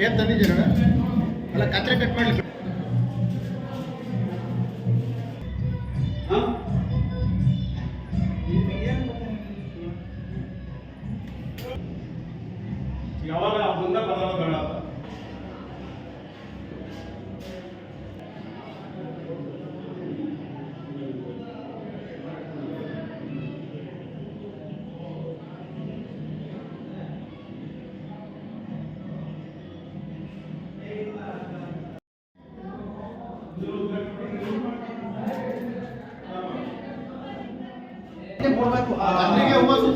Tape ತಂದಿದ್ದೀರ ಅಲ್ಲ ಕತ್ರೆ cut ಮಾಡಿ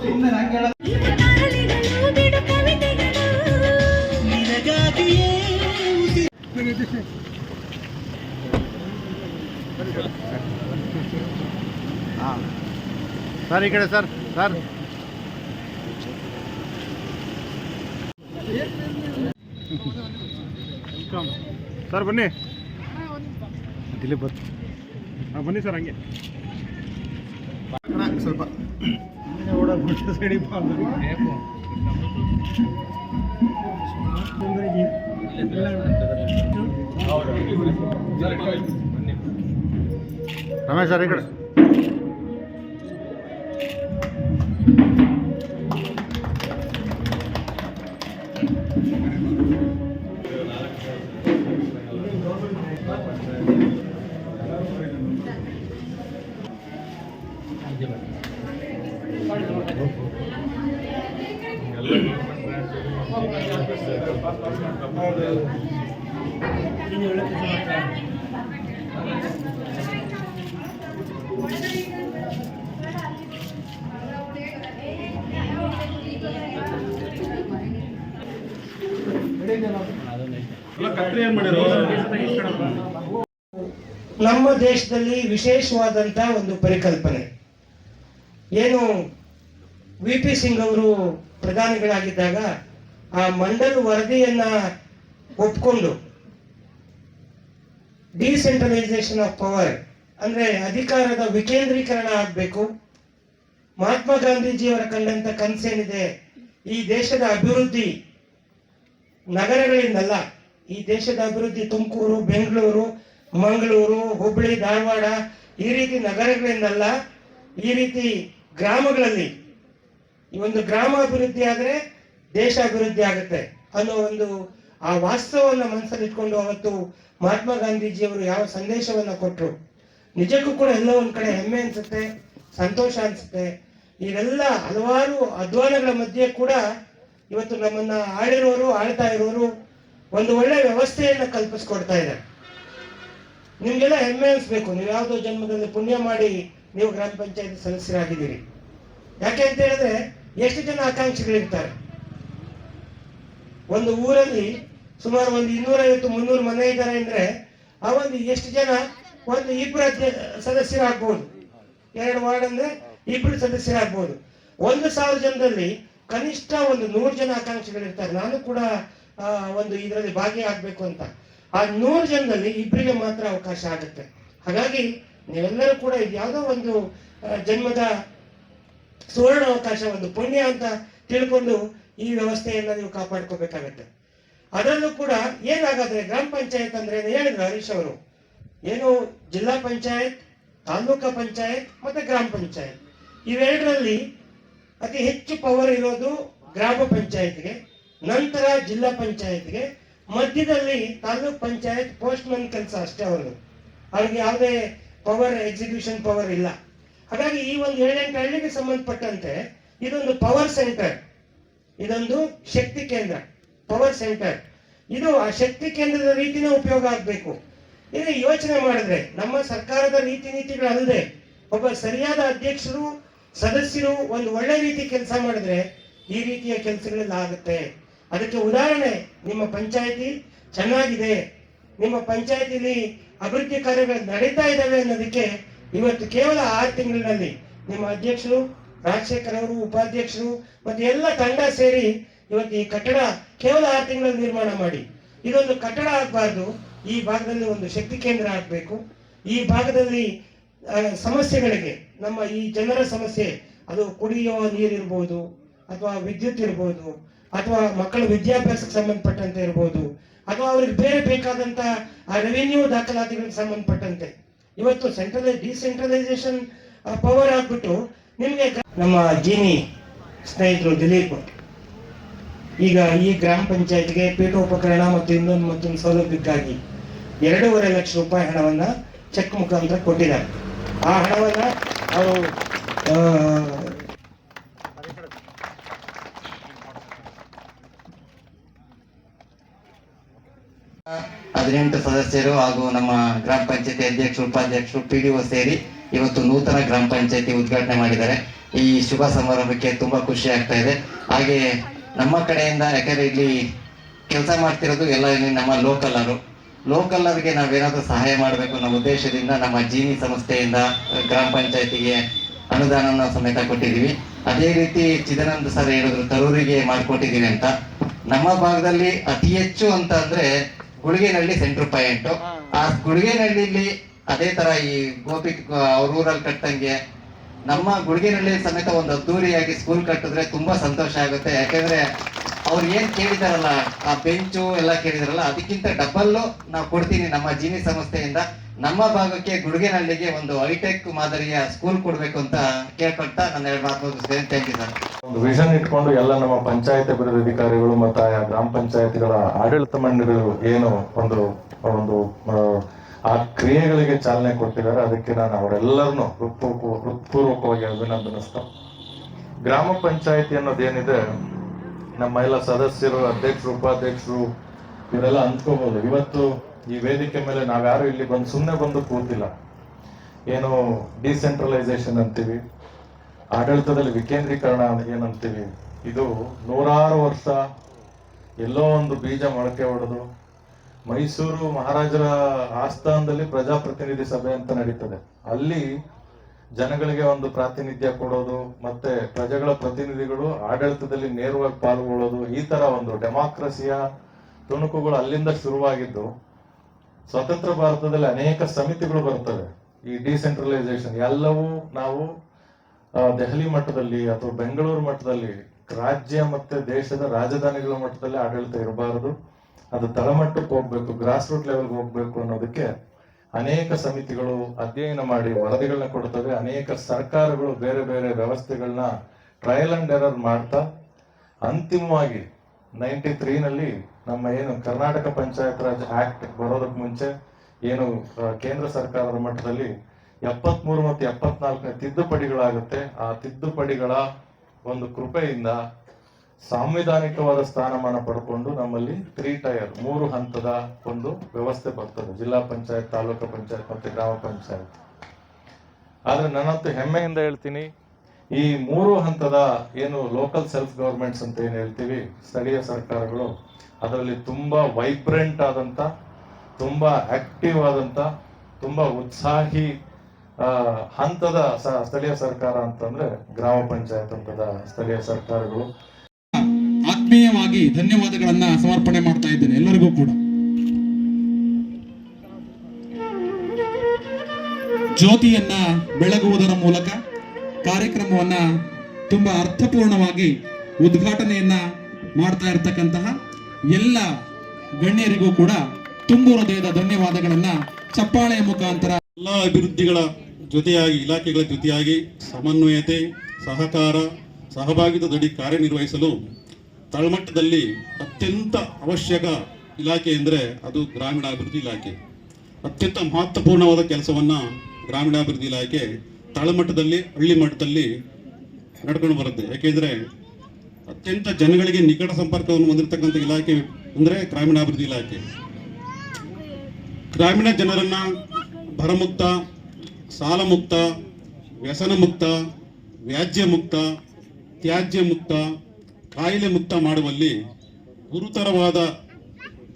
ಕತ್ರೆಗೆ ಹೂವ ಸುತ್ತಿ ತಾಳಿಗಳು ಬಿಡು ಕವಿತೆಗಳು ಹಾಂ ಸರ್ ಈ ಕಡೆ ಸರ್ ಸರ್. ಸರ್ ಬನ್ನಿ. ದಿಲೀಪ್ ಬರ್ತೀವಿ ಹಾಂ ಬನ್ನಿ ಸರ್ ಹಂಗೆ. ಸ್ವಲ್ಪ. ರಮೇಶ್ ಸರ್ ಈ ಕಡೆ. ನಮ್ಮ ದೇಶದಲ್ಲಿ ವಿಶೇಷವಾದಂತ ಒಂದು ಪರಿಕಲ್ಪನೆ. ಏನು ವಿ ಪಿ ಸಿಂಗ್ ಅವರು ಪ್ರಧಾನಿಗಳಾಗಿದ್ದಾಗ ಆ ಮಂಡಲ್ ವರದಿಯನ್ನ ಒಪ್ಕೊಂಡು ಡಿಸೆಂಟ್ರಲೈಸೇಷನ್ ಆಫ್ ಪವರ್ ಅಂದ್ರೆ ಅಧಿಕಾರದ ವಿಕೇಂದ್ರೀಕರಣ ಆಗಬೇಕು. ಮಹಾತ್ಮ ಗಾಂಧೀಜಿಯವರ ಕಂಡಂತ ಕನಸೇನಿದೆ, ಈ ದೇಶದ ಅಭಿವೃದ್ಧಿ ನಗರಗಳಿಂದಲ್ಲ, ಈ ದೇಶದ ಅಭಿವೃದ್ಧಿ ತುಮಕೂರು, ಬೆಂಗಳೂರು, ಮಂಗಳೂರು ಹುಬ್ಬಳ್ಳಿ ಧಾರವಾಡ, ಈ ರೀತಿ ನಗರಗಳಿಂದಲ್ಲ, ಈ ರೀತಿ ಗ್ರಾಮಗಳಲ್ಲಿ, ಈ ಒಂದು ಗ್ರಾಮ ಅಭಿವೃದ್ಧಿ ಆದ್ರೆ ದೇಶ ಅಭಿವೃದ್ಧಿ ಆಗುತ್ತೆ. ಅನ್ನೋ ಒಂದು ಆ ವಾಸ್ತವವನ್ನು ಮನಸ್ಸಲ್ಲಿ ಇಟ್ಕೊಂಡು ಅವತ್ತು ಮಹಾತ್ಮ ಗಾಂಧೀಜಿಯವರು ಯಾವ ಸಂದೇಶವನ್ನ ಕೊಟ್ಟರು ನಿಜಕ್ಕೂ ಕೂಡ ಎಲ್ಲ ಒಂದ್ ಕಡೆ ಹೆಮ್ಮೆ ಅನ್ಸುತ್ತೆ, ಸಂತೋಷ ಅನ್ಸುತ್ತೆ. ಇವೆಲ್ಲ ಹಲವಾರು ಅಧ್ವಾನಗಳ ಮಧ್ಯೆ ಕೂಡ ಇವತ್ತು ನಮ್ಮನ್ನ ಆಡಿರೋರು ಆಳ್ತಾ ಇರೋರು ಒಂದು ಒಳ್ಳೆ ವ್ಯವಸ್ಥೆಯನ್ನ ಕಲ್ಪಿಸ್ಕೊಡ್ತಾ ಇದೆ ನಿಮ್ಗೆಲ್ಲ ಹೆಮ್ಮೆ ಅನ್ಸ್ಬೇಕು. ನೀವು ಯಾವುದೋ ಜನ್ಮದಲ್ಲಿ ಪುಣ್ಯ ಮಾಡಿ ನೀವು ಗ್ರಾಮ ಪಂಚಾಯತ್ ಸದಸ್ಯರಾಗಿದ್ದೀರಿ. ಯಾಕೆ ಅಂತ ಹೇಳಿದ್ರೆ ಎಷ್ಟು ಜನ ಆಕಾಂಕ್ಷಿಗಳಿರ್ತಾರೆ? ಒಂದು ಊರಲ್ಲಿ ಸುಮಾರು ಒಂದು ಇನ್ನೂರೈವತ್ತು, ಮುನ್ನೂರು ಮನೆ ಇದ್ದಾರೆ ಅಂದ್ರೆ ಆ ಒಂದು ಎಷ್ಟು ಜನ ಒಂದು ಇಬ್ಬರು ಸದಸ್ಯರಾಗ್ಬೋದು. ಎರಡು ವಾರ್ಡ್ ಅಂದ್ರೆ ಇಬ್ಬರು ಸದಸ್ಯರಾಗ್ಬೋದು. ಒಂದು ಸಾವಿರ ಜನದಲ್ಲಿ ಕನಿಷ್ಠ ಒಂದು ನೂರು ಜನ ಆಕಾಂಕ್ಷಿಗಳಿರ್ತಾರೆ. ನಾನು ಕೂಡ ಒಂದು ಇದರಲ್ಲಿ ಭಾಗಿಯಾಗಬೇಕು ಅಂತ. ಆ ನೂರು ಜನದಲ್ಲಿ ಇಬ್ಬರಿಗೆ ಮಾತ್ರ ಅವಕಾಶ ಆಗುತ್ತೆ. ಹಾಗಾಗಿ ನೀವೆಲ್ಲರೂ ಕೂಡ ಇದು ಯಾವುದೋ ಒಂದು ಜನ್ಮದ ಸುವರ್ಣ ಅವಕಾಶ ಒಂದು ಪುಣ್ಯ ಅಂತ ತಿಳ್ಕೊಂಡು ಈ ವ್ಯವಸ್ಥೆಯನ್ನ ನೀವು ಕಾಪಾಡ್ಕೋಬೇಕಾಗತ್ತೆ. ಅದರಲ್ಲೂ ಕೂಡ ಏನಾಗಾದ್ರೆ ಗ್ರಾಮ ಪಂಚಾಯತ್ ಅಂದ್ರೆ ಹೇಳಿದ್ರು ಹರೀಶ್ ಅವರು? ಏನು ಜಿಲ್ಲಾ ಪಂಚಾಯತ್, ತಾಲೂಕಾ ಪಂಚಾಯತ್ ಮತ್ತೆ ಗ್ರಾಮ ಪಂಚಾಯತ್. ಇವೆರಡರಲ್ಲಿ ಅತಿ ಹೆಚ್ಚು ಪವರ್ ಇರೋದು ಗ್ರಾಮ ಪಂಚಾಯತ್ಗೆ, ನಂತರ ಜಿಲ್ಲಾ ಪಂಚಾಯತ್ಗೆ, ಮಧ್ಯದಲ್ಲಿ ತಾಲೂಕ್ ಪಂಚಾಯತ್ ಪೋಸ್ಟ್ ಮ್ಯಾನ್ ಕೆಲಸ ಅಷ್ಟೇ ಅವರು ಅವ್ರಿಗೆ ಯಾವುದೇ ಪವರ್ ಎಕ್ಸಿಕ್ಯೂಷನ್ ಪವರ್ ಇಲ್ಲ. ಹಾಗಾಗಿ ಈ ಒಂದು ಏಳೆಂಟು ಹಳ್ಳಿಗೆ ಸಂಬಂಧಪಟ್ಟಂತೆ ಇದೊಂದು ಪವರ್ ಸೆಂಟರ್ ಇದೊಂದು ಶಕ್ತಿ ಕೇಂದ್ರ ಪವರ್ ಸೆಂಟರ್ ಇದು ಆ ಶಕ್ತಿ ಕೇಂದ್ರದ ರೀತಿನೇ ಉಪಯೋಗ ಆಗಬೇಕು. ಇದು ಯೋಚನೆ ಮಾಡಿದ್ರೆ, ನಮ್ಮ ಸರ್ಕಾರದ ನೀತಿ ನೀತಿಗಳಲ್ಲದೆ ಒಬ್ಬ ಸರಿಯಾದ ಅಧ್ಯಕ್ಷರು, ಸದಸ್ಯರು ಒಂದು ಒಳ್ಳೆ ರೀತಿ ಕೆಲಸ ಮಾಡಿದ್ರೆ ಈ ರೀತಿಯ ಕೆಲಸಗಳೆಲ್ಲ ಆಗುತ್ತೆ. ಅದಕ್ಕೆ ಉದಾಹರಣೆ, ನಿಮ್ಮ ಪಂಚಾಯತಿ ಚೆನ್ನಾಗಿದೆ. ನಿಮ್ಮ ಪಂಚಾಯತಿಲಿ ಅಭಿವೃದ್ಧಿ ಕಾರ್ಯಗಳು ನಡೀತಾ ಇದ್ದಾವೆ ಅನ್ನೋದಕ್ಕೆ ಇವತ್ತು ಕೇವಲ ಆರು ತಿಂಗಳಲ್ಲಿ ನಿಮ್ಮ ಅಧ್ಯಕ್ಷರು ರಾಜಶೇಖರ್ ಅವರು ಉಪಾಧ್ಯಕ್ಷರು ಮತ್ತೆ ಎಲ್ಲ ತಂಡ ಸೇರಿ ಇವತ್ತು ಈ ಕಟ್ಟಡ ಕೇವಲ ಆರು ತಿಂಗಳಲ್ಲಿ ನಿರ್ಮಾಣ ಮಾಡಿ. ಇದೊಂದು ಕಟ್ಟಡ ಆಗಬಾರ್ದು. ಈ ಭಾಗದಲ್ಲಿ ಒಂದು ಶಕ್ತಿ ಕೇಂದ್ರ ಆಗಬೇಕು. ಈ ಭಾಗದಲ್ಲಿ ಸಮಸ್ಯೆಗಳಿಗೆ, ನಮ್ಮ ಈ ಜನರ ಸಮಸ್ಯೆ, ಅದು ಕುಡಿಯುವ ನೀರಿರ್ಬೋದು ಅಥವಾ ವಿದ್ಯುತ್ ಇರ್ಬೋದು, ಅಥವಾ ಮಕ್ಕಳ ವಿದ್ಯಾಭ್ಯಾಸಕ್ಕೆ ಸಂಬಂಧಪಟ್ಟಂತೆ ಇರ್ಬೋದು, ಅಥವಾ ಅವ್ರಿಗೆ ಬೇರೆ ಬೇಕಾದಂತ, ಆ ರೆವಿನ್ಯೂ ದಾಖಲಾತಿಗಳಿಗೆ ಸಂಬಂಧಪಟ್ಟಂತೆ. ಇವತ್ತು ಸೆಂಟ್ರಲೈ ಡಿಸೆಂಟ್ರಲೈಸೇಷನ್ ಪವರ್ ಆಗ್ಬಿಟ್ಟು ನಿಮಗೆ ನಮ್ಮ ಜೀನಿ ಸ್ನೇಹಿತರು ದಿಲೀಪ್. ಈಗ ಈ ಗ್ರಾಮ ಪಂಚಾಯತ್ಗೆ ಪೀಠೋಪಕರಣ ಮತ್ತು ಇನ್ನೊಂದು ಮತ್ತೊಂದು ಸೌಲಭ್ಯಕ್ಕಾಗಿ ಎರಡೂವರೆ ಲಕ್ಷ ರೂಪಾಯಿ ಹಣವನ್ನ ಚೆಕ್ ಮುಖಾಂತರ ಕೊಟ್ಟಿದ್ದಾರೆ. ಆ ಹಣವನ್ನ ಅವರು ಹದಿನೆಂಟು ಸದಸ್ಯರು ಹಾಗೂ ನಮ್ಮ ಗ್ರಾಮ ಪಂಚಾಯತಿ ಅಧ್ಯಕ್ಷರು ಉಪಾಧ್ಯಕ್ಷರು ಪಿಡಿಒ ಸೇರಿ ಇವತ್ತು ನೂತನ ಗ್ರಾಮ ಪಂಚಾಯತಿ ಉದ್ಘಾಟನೆ ಮಾಡಿದ್ದಾರೆ. ಈ ಶುಭ ಸಮಾರಂಭಕ್ಕೆ ತುಂಬಾ ಖುಷಿ ಆಗ್ತಾ ಇದೆ. ಹಾಗೆ ನಮ್ಮ ಕಡೆಯಿಂದ ಯಾಕಂದ್ರೆ ಇಲ್ಲಿ ಕೆಲಸ ಮಾಡ್ತಿರೋದು ಎಲ್ಲ ಇಲ್ಲಿ ನಮ್ಮ ಲೋಕಲ್ಲರು ಲೋಕಲ್ಲರಿಗೆ ನಾವೇನಾದ್ರೂ ಸಹಾಯ ಮಾಡಬೇಕು ಅನ್ನೋ ಉದ್ದೇಶದಿಂದ ನಮ್ಮ ಜೀವಿ ಸಂಸ್ಥೆಯಿಂದ ಗ್ರಾಮ ಪಂಚಾಯತಿಗೆ ಅನುದಾನವನ್ನು ಸಮೇತ ಕೊಟ್ಟಿದ್ದೀವಿ. ಅದೇ ರೀತಿ ಚಿದಾನಂದ ಸರ್ ಹೇಳಿದ್ರು, ತರೂರಿಗೆ ಮಾಡಿಕೊಟ್ಟಿದ್ದೀವಿ ಅಂತ. ನಮ್ಮ ಭಾಗದಲ್ಲಿ ಅತಿ ಹೆಚ್ಚು ಅಂತ ಅಂದ್ರೆ ಗುಳಿಗೆನಹಳ್ಳಿ ಸೆಂಟ್ರ್ ಪಾಯಿಂಟ್ ಆ ಗುಳಿಗೆನಹಳ್ಳಿಲಿ ಅದೇ ತರ ಈ ಗೋಪಿ ಅವ್ರ ಊರಲ್ಲಿ ಕಟ್ಟಂಗೆ ನಮ್ಮ ಗುಡುಗಿನಲ್ಲಿ ಸಮೇತ ಒಂದು ಅದ್ದೂರಿಯಾಗಿ ಸ್ಕೂಲ್ ಕಟ್ಟಿದ್ರೆ ತುಂಬಾ ಸಂತೋಷ ಆಗುತ್ತೆ. ಯಾಕಂದ್ರೆ ಅವ್ರು ಏನ್ ಕೇಳಿದಾರಲ್ಲ, ಆ ಬೆಂಚು ಎಲ್ಲ ಕೇಳಿದಾರಲ್ಲ, ಅದಕ್ಕಿಂತ ಡಬಲ್ ನಾವು ಕೊಡ್ತೀನಿ ನಮ್ಮ ಜೀನಿ ಸಂಸ್ಥೆಯಿಂದ. ನಮ್ಮ ಭಾಗಕ್ಕೆ ಗುಡುಗೆನಹಳ್ಳಿಗೆ ಒಂದು ಹೈಟೆಕ್ ಮಾದರಿಯ ಸ್ಕೂಲ್ ಕೊಡ್ಬೇಕು ಅಂತ ಕೇಳ್ಕೊಳ್ತಾ ನನ್ನ ಎರಡು ಮಾತು ಥ್ಯಾಂಕ್ ಒಂದು ವಿಷನ್ ಇಟ್ಕೊಂಡು ಎಲ್ಲ ನಮ್ಮ ಪಂಚಾಯತ್ ಅಭಿವೃದ್ಧಿ ಅಧಿಕಾರಿಗಳು ಮತ್ತು ಗ್ರಾಮ ಪಂಚಾಯತ್ಗಳ ಆಡಳಿತ ಮಂಡಳಿಗಳು ಏನು ಒಂದು ಒಂದು ಆ, ಕ್ರಿಯೆಗಳಿಗೆ ಚಾಲನೆ ಕೊಟ್ಟಿದ್ದಾರೆ. ಅದಕ್ಕೆ ನಾನು ಅವರೆಲ್ಲರನ್ನು ಹೃತ್ಪೂರ್ವ ಹೃತ್ಪೂರ್ವಕವಾಗಿ ಅಭಿನಂದನಿಸ್ತಾ ಗ್ರಾಮ ಪಂಚಾಯಿತಿ ಅನ್ನೋದೇನಿದೆ ನಮ್ಮ ಎಲ್ಲ ಸದಸ್ಯರು ಅಧ್ಯಕ್ಷರು ಉಪಾಧ್ಯಕ್ಷರು ಇವರೆಲ್ಲ ಅಂದ್ಕೋಬಹುದು ಇವತ್ತು ಈ ವೇದಿಕೆ ಮೇಲೆ ನಾವ್ಯಾರು ಇಲ್ಲಿ ಬಂದು ಸುಮ್ಮನೆ ಬಂದು ಕೂತಿಲ್ಲ. ಏನು ಡಿಸೆಂಟ್ರಲೈಸೇಷನ್ ಅಂತೀವಿ ಆಡಳಿತದಲ್ಲಿ ವಿಕೇಂದ್ರೀಕರಣ ಏನಂತೀವಿ ಇದು ನೂರಾರು ವರ್ಷ ಎಲ್ಲೋ ಒಂದು ಬೀಜ ಮೊಳಕೆ ಹೊಡೆದು ಮೈಸೂರು ಮಹಾರಾಜರ ಆಸ್ಥಾನದಲ್ಲಿ ಪ್ರಜಾಪ್ರತಿನಿಧಿ ಸಭೆ ಅಂತ ನಡೀತದೆ. ಅಲ್ಲಿ ಜನಗಳಿಗೆ ಒಂದು ಪ್ರಾತಿನಿಧ್ಯ ಕೊಡೋದು, ಮತ್ತೆ ಪ್ರಜೆಗಳ ಪ್ರತಿನಿಧಿಗಳು ಆಡಳಿತದಲ್ಲಿ ನೇರವಾಗಿ ಪಾಲ್ಗೊಳ್ಳೋದು, ಈ ತರ ಒಂದು ಡೆಮಾಕ್ರಸಿಯ ತುಣುಕುಗಳು ಅಲ್ಲಿಂದ ಶುರುವಾಗಿದ್ದು, ಸ್ವತಂತ್ರ ಭಾರತದಲ್ಲಿ ಅನೇಕ ಸಮಿತಿಗಳು ಬರ್ತವೆ. ಈ ಡಿಸೆಂಟ್ರಲೈಸೇಷನ್ ಎಲ್ಲವೂ ನಾವು ದೆಹಲಿ ಮಟ್ಟದಲ್ಲಿ ಅಥವಾ ಬೆಂಗಳೂರು ಮಟ್ಟದಲ್ಲಿ ರಾಜ್ಯ ಮತ್ತೆ ದೇಶದ ರಾಜಧಾನಿಗಳ ಮಟ್ಟದಲ್ಲಿ ಆಡಳಿತ ಇರಬಾರದು. ಅದು ತಳಮಟ್ಟಕ್ಕೆ ಹೋಗ್ಬೇಕು ಗ್ರಾಸ್ ರೂಟ್ ಲೆವೆಲ್ಗೆ ಹೋಗ್ಬೇಕು ಅನ್ನೋದಕ್ಕೆ ಅನೇಕ ಸಮಿತಿಗಳು ಅಧ್ಯಯನ ಮಾಡಿ ವರದಿಗಳನ್ನ ಕೊಡ್ತವೆ. ಅನೇಕ ಸರ್ಕಾರಗಳು ಬೇರೆ ಬೇರೆ ವ್ಯವಸ್ಥೆಗಳನ್ನ ಟ್ರಯಲ್ ಅಂಡ್ ಎರರ್ ಮಾಡ್ತಾ ಅಂತಿಮವಾಗಿ ನೈಂಟಿ ತ್ರೀನಲ್ಲಿ ನಮ್ಮ ಏನು ಕರ್ನಾಟಕ ಪಂಚಾಯತ್ ರಾಜ್ ಆಕ್ಟ್ ಬರೋದಕ್ಕೆ ಮುಂಚೆ ಏನು ಕೇಂದ್ರ ಸರ್ಕಾರದ ಮಟ್ಟದಲ್ಲಿ ಎಪ್ಪತ್ಮೂರು ಮತ್ತು ಎಪ್ಪತ್ನಾಲ್ಕನೇ ತಿದ್ದುಪಡಿಗಳಾಗುತ್ತೆ. ಆ ತಿದ್ದುಪಡಿಗಳ ಒಂದು ಕೃಪೆಯಿಂದ ಸಾಂವಿಧಾನಿಕವಾದ ಸ್ಥಾನಮಾನ ಪಡ್ಕೊಂಡು ನಮ್ಮಲ್ಲಿ ತ್ರೀ ಟೈರ್ ಮೂರು ಹಂತದ ಒಂದು ವ್ಯವಸ್ಥೆ ಬರ್ತದೆ. ಜಿಲ್ಲಾ ಪಂಚಾಯತ್, ತಾಲೂಕು ಪಂಚಾಯತ್ ಮತ್ತು ಗ್ರಾಮ ಪಂಚಾಯತ್. ಆದರೆ ನನ್ನಂತೂ ಹೆಮ್ಮೆಯಿಂದ ಹೇಳ್ತೀನಿ, ಈ ಮೂರು ಹಂತದ ಏನು ಲೋಕಲ್ ಸೆಲ್ಫ್ ಗೌರ್ಮೆಂಟ್ಸ್ ಅಂತ ಏನು ಹೇಳ್ತೀವಿ, ಸ್ಥಳೀಯ ಸರ್ಕಾರಗಳು, ಅದರಲ್ಲಿ ತುಂಬಾ ವೈಬ್ರೆಂಟ್ ಆದಂತ, ತುಂಬಾ ಆಕ್ಟಿವ್ ಆದಂತ, ತುಂಬಾ ಉತ್ಸಾಹಿ ಹಂತದ ಸ್ಥಳೀಯ ಸರ್ಕಾರ ಅಂತಂದ್ರೆ ಗ್ರಾಮ ಪಂಚಾಯತ್ ಹಂತದ ಸ್ಥಳೀಯ ಸರ್ಕಾರಗಳು. ಆತ್ಮೀಯವಾಗಿ ಧನ್ಯವಾದಗಳನ್ನ ಸಮರ್ಪಣೆ ಮಾಡ್ತಾ ಇದ್ದೇನೆ, ಎಲ್ಲರಿಗೂ ಕೂಡ. ಜ್ಯೋತಿಯನ್ನ ಬೆಳಗುವುದರ ಮೂಲಕ ಕಾರ್ಯಕ್ರಮವನ್ನ ತುಂಬಾ ಅರ್ಥಪೂರ್ಣವಾಗಿ ಉದ್ಘಾಟನೆಯನ್ನ ಮಾಡ್ತಾ ಇರತಕ್ಕಂತಹ ಎಲ್ಲ ಗಣ್ಯರಿಗೂ ಕೂಡ ತುಂಬು ಹೃದಯದ ಧನ್ಯವಾದಗಳನ್ನ ಚಪ್ಪಾಳೆಯ ಮುಖಾಂತರ. ಎಲ್ಲ ಅಭಿವೃದ್ಧಿಗಳ ಜೊತೆಯಾಗಿ, ಇಲಾಖೆಗಳ ಜೊತೆಯಾಗಿ ಸಮನ್ವಯತೆ, ಸಹಕಾರ, ಸಹಭಾಗಿತ್ವದಡಿ ಕಾರ್ಯನಿರ್ವಹಿಸಲು ತಳಮಟ್ಟದಲ್ಲಿ ಅತ್ಯಂತ ಅವಶ್ಯಕ ಇಲಾಖೆ ಎಂದರೆ ಅದು ಗ್ರಾಮೀಣಾಭಿವೃದ್ಧಿ ಇಲಾಖೆ. ಅತ್ಯಂತ ಮಹತ್ವಪೂರ್ಣವಾದ ಕೆಲಸವನ್ನು ಗ್ರಾಮೀಣಾಭಿವೃದ್ಧಿ ಇಲಾಖೆ ತಳಮಟ್ಟದಲ್ಲಿ, ಹಳ್ಳಿ ಮಟ್ಟದಲ್ಲಿ ನಡ್ಕೊಂಡು ಬರುತ್ತೆ. ಯಾಕೆಂದರೆ ಅತ್ಯಂತ ಜನಗಳಿಗೆ ನಿಕಟ ಸಂಪರ್ಕವನ್ನು ಹೊಂದಿರತಕ್ಕಂಥ ಇಲಾಖೆ ಅಂದರೆ ಗ್ರಾಮೀಣಾಭಿವೃದ್ಧಿ ಇಲಾಖೆ. ಗ್ರಾಮೀಣ ಜನರನ್ನು ಬರಮುಕ್ತ ಸಾಲ ಮುಕ್ತ ವ್ಯಸನ ಮುಕ್ತ ವ್ಯಾಜ್ಯ ಮುಕ್ತ ತ್ಯಾಜ್ಯ ಮುಕ್ತ ಕಾಯಿಲೆ ಮುಕ್ತ ಮಾಡುವಲ್ಲಿ ಗುರುತರವಾದ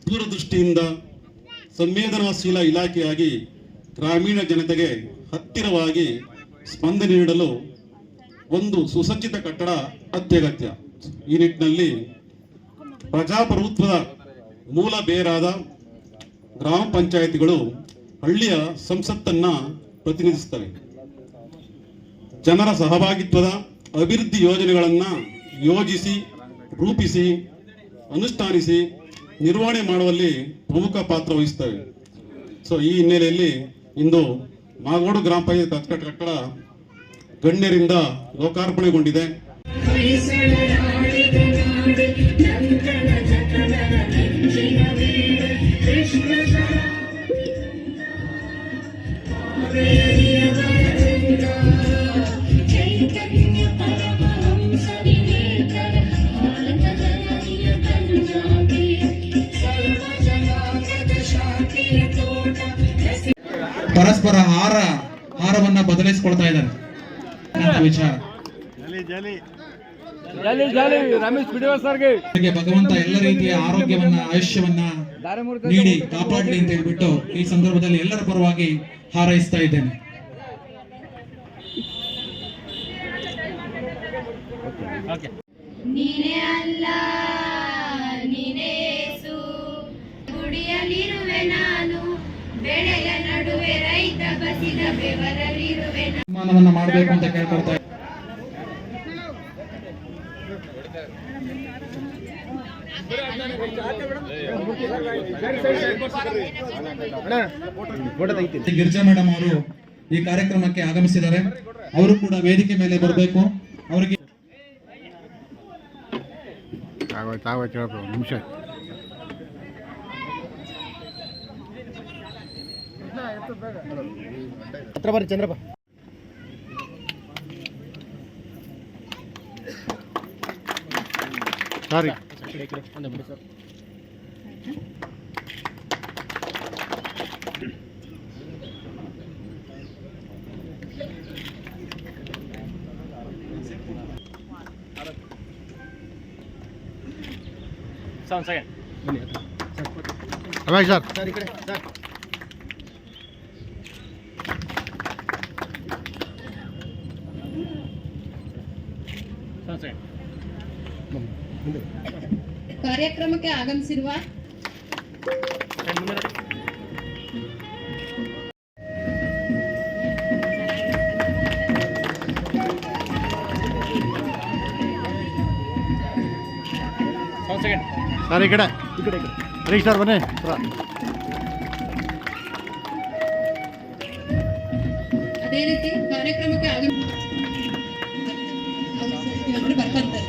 ದೂರದೃಷ್ಟಿಯಿಂದ ಸಂವೇದನಾಶೀಲ ಇಲಾಖೆಯಾಗಿ ಗ್ರಾಮೀಣ ಜನತೆಗೆ ಹತ್ತಿರವಾಗಿ ಸ್ಪಂದನೆ ನೀಡಲು ಒಂದು ಸುಸಜ್ಜಿತ ಕಟ್ಟಡ ಅತ್ಯಗತ್ಯ. ಈ ನಿಟ್ಟಿನಲ್ಲಿ ಪ್ರಜಾಪ್ರಭುತ್ವದ ಮೂಲ ಬೇರಾದ ಗ್ರಾಮ ಪಂಚಾಯಿತಿಗಳು ಹಳ್ಳಿಯ ಸಂಸತ್ತನ್ನ ಪ್ರತಿನಿಧಿಸುತ್ತವೆ. ಜನರ ಸಹಭಾಗಿತ್ವದ ಅಭಿವೃದ್ಧಿ ಯೋಜನೆಗಳನ್ನ ಯೋಜಿಸಿ, ರೂಪಿಸಿ, ಅನುಷ್ಠಾನಿಸಿ ನಿರ್ವಹಣೆ ಮಾಡುವಲ್ಲಿ ಪ್ರಮುಖ ಪಾತ್ರ ವಹಿಸ್ತವೆ ಸೊ ಈ ಹಿನ್ನೆಲೆಯಲ್ಲಿ ಇಂದು ಮಾಗೋಡು ಗ್ರಾಮ ಪಂಚಾಯತ್ ಕಟ್ಟಡ ಗಣ್ಯರಿಂದ ಲೋಕಾರ್ಪಣೆಗೊಂಡಿದೆ. ಪರಸ್ಪರ ಹಾರ ಹಾರವನ್ನ ಬದಲಿಸಿಕೊಳ್ತಾ ಇದ್ದಾರೆ. ಅಂತ ವಿಚಾರ. ಭಗವಂತ ಎಲ್ಲ ರೀತಿಯ ಆರೋಗ್ಯವನ್ನ ಆಯುಷ್ಯವನ್ನ ನೀಡಿ ಕಾಪಾಡಲಿ ಅಂತ ಹೇಳ್ಬಿಟ್ಟು ಈ ಸಂದರ್ಭದಲ್ಲಿ ಎಲ್ಲರ ಪರವಾಗಿ ಹಾರೈಸ್ತಾ ಇದ್ದೇನೆ. ನೀನೇ ಅಲ್ಲ. ಸನ್ಮಾನವನ್ನ ಮಾಡಬೇಕು ಅಂತ ಕೇಳ್ಕೊಳ್ತಾ. ಗಿರಿಜಾ ಮೇಡಮ್ ಅವರು ಈ ಕಾರ್ಯಕ್ರಮಕ್ಕೆ ಆಗಮಿಸಿದ್ದಾರೆ. ಅವರು ಕೂಡ ವೇದಿಕೆ ಮೇಲೆ ಬರಬೇಕು. ಅವರಿಗೆ ಹತ್ರ ಬರ್ರಿ ಚಂದ್ರಪ್ಪ. ಸಾರಿ ಅವಾಗ ಸರ್. ಸರ್ ಈ ಕಡೆ ಸರ್. ಕಾರ್ಯಕ್ರಮಕ್ಕೆ ಆಗಮಿಸಿರುವ ಸರ್ ಈ ಕಡೆ. ಈ ಕಡೆ ಈ ಹರೀಶ್ ಸರ್ ಬನ್ನಿ. ಅದೇ ರೀತಿ ಕಾರ್ಯಕ್ರಮಕ್ಕೆ ಆಗಮಿಸಿ ಬರ್ಕೊಂತಾರೆ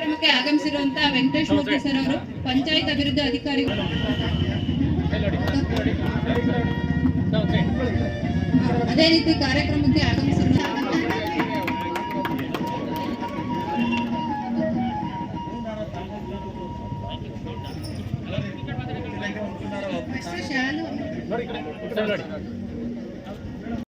ಕಾರ್ಯಕ್ರಮಕ್ಕೆ ಆಗಮಿಸಿರುವಂತ ವೆಂಕಟೇಶ್ ಮೂರ್ತಿ ಸರ್ ಅವರು ಪಂಚಾಯತ್ ಅಭಿವೃದ್ಧಿ ಅಧಿಕಾರಿಗಳು ಅದೇ ರೀತಿ ಕಾರ್ಯಕ್ರಮಕ್ಕೆ ಆಗಮಿಸಿರುವ ಶಾಲು.